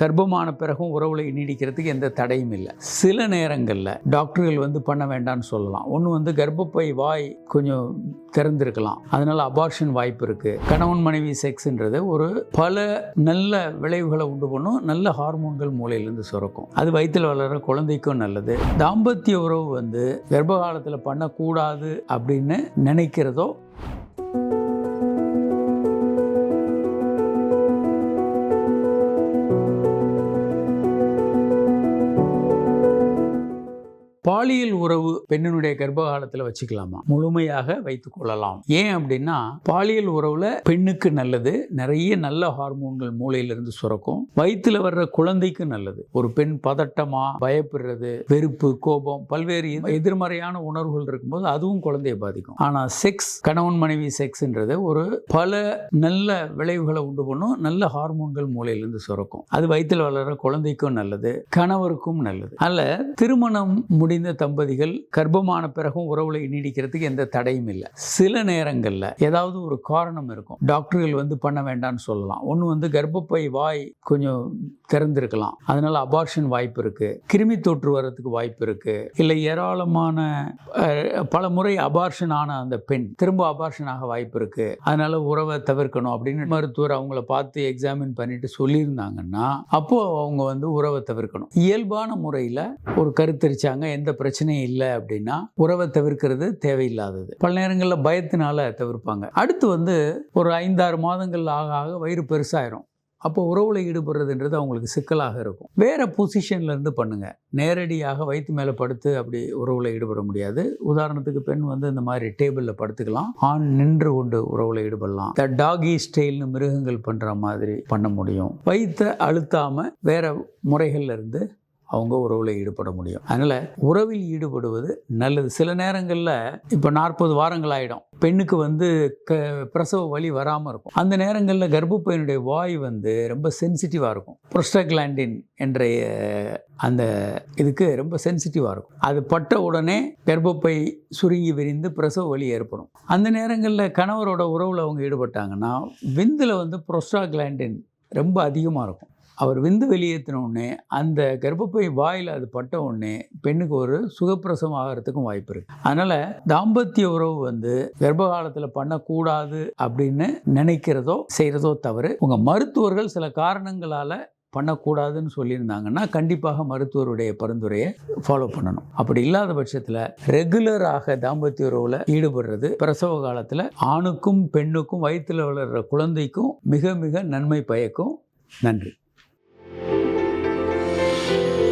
கர்ப்பமான பிறகும் உறவுகளை நீடிக்கிறதுக்கு எந்த தடையும் இல்லை. சில நேரங்களில் டாக்டர்கள் வந்து பண்ண வேண்டாம்னு சொல்லலாம். ஒன்று வந்து கர்ப்பப்பை வாய் கொஞ்சம் திறந்திருக்கலாம். அதனால் அபார்ஷன் வாய்ப்பு இருக்குது கணவன் மனைவி செக்ஸ்ன்றது ஒரு பல நல்ல விளைவுகளை உண்டு பண்ணும். நல்ல ஹார்மோன்கள் மூளையிலேருந்து சுரக்கும். அது வயிற்றில் வளர்கிற குழந்தைக்கும் நல்லது. தாம்பத்திய உறவு வந்து கர்ப்ப காலத்தில் பண்ணக்கூடாது அப்படின்னு நினைக்கிறதோ பாலியல் உறவு பெண்ணினுடைய கர்ப்பகாலத்தில் வச்சுக்கலாமா? முழுமையாக வைத்துக் கொள்ளலாம். ஏன் அப்படின்னா பாலியல் உறவுல பெண்ணுக்கு நல்லது நிறைய நல்ல ஹார்மோன்கள் மூளையிலிருந்து சுரக்கும். வயிற்றுல வர்ற குழந்தைக்கு நல்லது. ஒரு பெண் பதட்டமா பயப்படுறது வெறுப்பு கோபம் பல்வேறு எதிர்மறையான உணர்வுகள் இருக்கும்போது அதுவும் குழந்தையை பாதிக்கும். ஆனா செக்ஸ் கணவன் மனைவி செக்ஸ்ன்றது ஒரு பல நல்ல விளைவுகளை உண்டு பண்ணும் நல்ல ஹார்மோன்கள் மூளையிலிருந்து சுரக்கும். அது வயிற்றில் வளர்ற குழந்தைக்கும் நல்லது கணவருக்கும் நல்லது. அல்ல திருமணம் முடி முடிந்த தம்பதிகள் கர்ப்பமான பிறகும் உறவுல நீடிக்கிறதுக்கு எந்த தடையும் இல்லை. சில நேரங்களில் ஏதாவது ஒரு காரணம் இருக்கும். டாக்டர்கள் வந்து பண்ண வேண்டாம்னு சொல்லலாம். ஒன்று வந்து கர்ப்பப்பை வாய் கொஞ்சம் திறந்திருக்கலாம். அதனால அபார்ஷன் வாய்ப்பு இருக்கு. கிருமி தொற்று வர்றதுக்கு வாய்ப்பு இருக்கு. இல்லை ஏராளமான பல முறை அபார்ஷன் ஆன அந்த பெண் திரும்ப அபார்ஷன் ஆக வாய்ப்பு இருக்கு. அதனால உறவை தவிர்க்கணும் அப்படின்னு மருத்துவர் அவங்கள பார்த்து எக்ஸாமின் பண்ணிட்டு சொல்லியிருந்தாங்கன்னா அப்போ அவங்க வந்து உறவை தவிர்க்கணும். இயல்பான முறையில் ஒரு கருத்தரிச்சாங்க. எந்த எந்த பிரச்சனையும் இல்லை அப்படின்னா உறவை தவிர்க்கிறது தேவையில்லாதது. பல நேரங்களில் பயத்தினால தவிர்ப்பாங்க. அடுத்து வந்து ஒரு ஐந்தாறு மாதங்கள் ஆக ஆக வயிறு பெருசாயிரும். அப்போ உறவுல ஈடுபடுறதுன்றது அவங்களுக்கு சிக்கலாக இருக்கும். வேற பொசிஷன்ல இருந்து பண்ணுங்க. நேரடியாக வயிற்று மேலே படுத்து அப்படி உறவுல ஈடுபட முடியாது. உதாரணத்துக்கு பெண் வந்து இந்த மாதிரி டேபிளில் படுத்துக்கலாம். ஆண் நின்று கொண்டு உறவுல ஈடுபடலாம். த டாகி ஸ்டைல்னு மிருகங்கள் பண்ற மாதிரி பண்ண முடியும். வயிற்றை அழுத்தாம வேற முறைகள்ல இருந்து அவங்க உறவில் ஈடுபட முடியும். அதனால் உறவில் ஈடுபடுவது நல்லது. சில நேரங்களில் இப்போ நாற்பது வாரங்கள் ஆகிடும் பெண்ணுக்கு வந்து க பிரசவ வலி வராமல் இருக்கும். அந்த நேரங்களில் கர்ப்பப்பையனுடைய வாய் வந்து ரொம்ப சென்சிட்டிவாக இருக்கும். புரஸ்டக்லாண்டின் என்ற அந்த இதுக்கு ரொம்ப சென்சிட்டிவாக இருக்கும். அது பட்ட உடனே கர்ப்பப்பை சுருங்கி விரிந்து பிரசவ வலி ஏற்படும். அந்த நேரங்களில் கணவரோட உறவில் அவங்க ஈடுபட்டாங்கன்னா விந்தில் வந்து ப்ரொஸ்டாக்லாண்டின் ரொம்ப அதிகமாக இருக்கும். அவர் விந்து வெளியேற்றின உடனே அந்த கர்ப்பப்பை வாயில் அது பட்ட உடனே பெண்ணுக்கு ஒரு சுகப்பிரசவம் ஆகிறதுக்கும் வாய்ப்பு இருக்கு. அதனால தாம்பத்திய உறவு வந்து கர்ப்ப காலத்தில் பண்ணக்கூடாது அப்படின்னு நினைக்கிறதோ செய்கிறதோ தவறு. உங்கள் மருத்துவர்கள் சில காரணங்களால் பண்ணக்கூடாதுன்னு சொல்லியிருந்தாங்கன்னா கண்டிப்பாக மருத்துவருடைய பரிந்துரையை ஃபாலோ பண்ணணும். அப்படி இல்லாத பட்சத்தில் ரெகுலராக தாம்பத்திய உறவில் ஈடுபடுறது பிரசவ காலத்தில் ஆணுக்கும் பெண்ணுக்கும் வயிற்றில் வளர்கிற குழந்தைக்கும் மிக மிக நன்மை பயக்கும். நன்றி. Bye.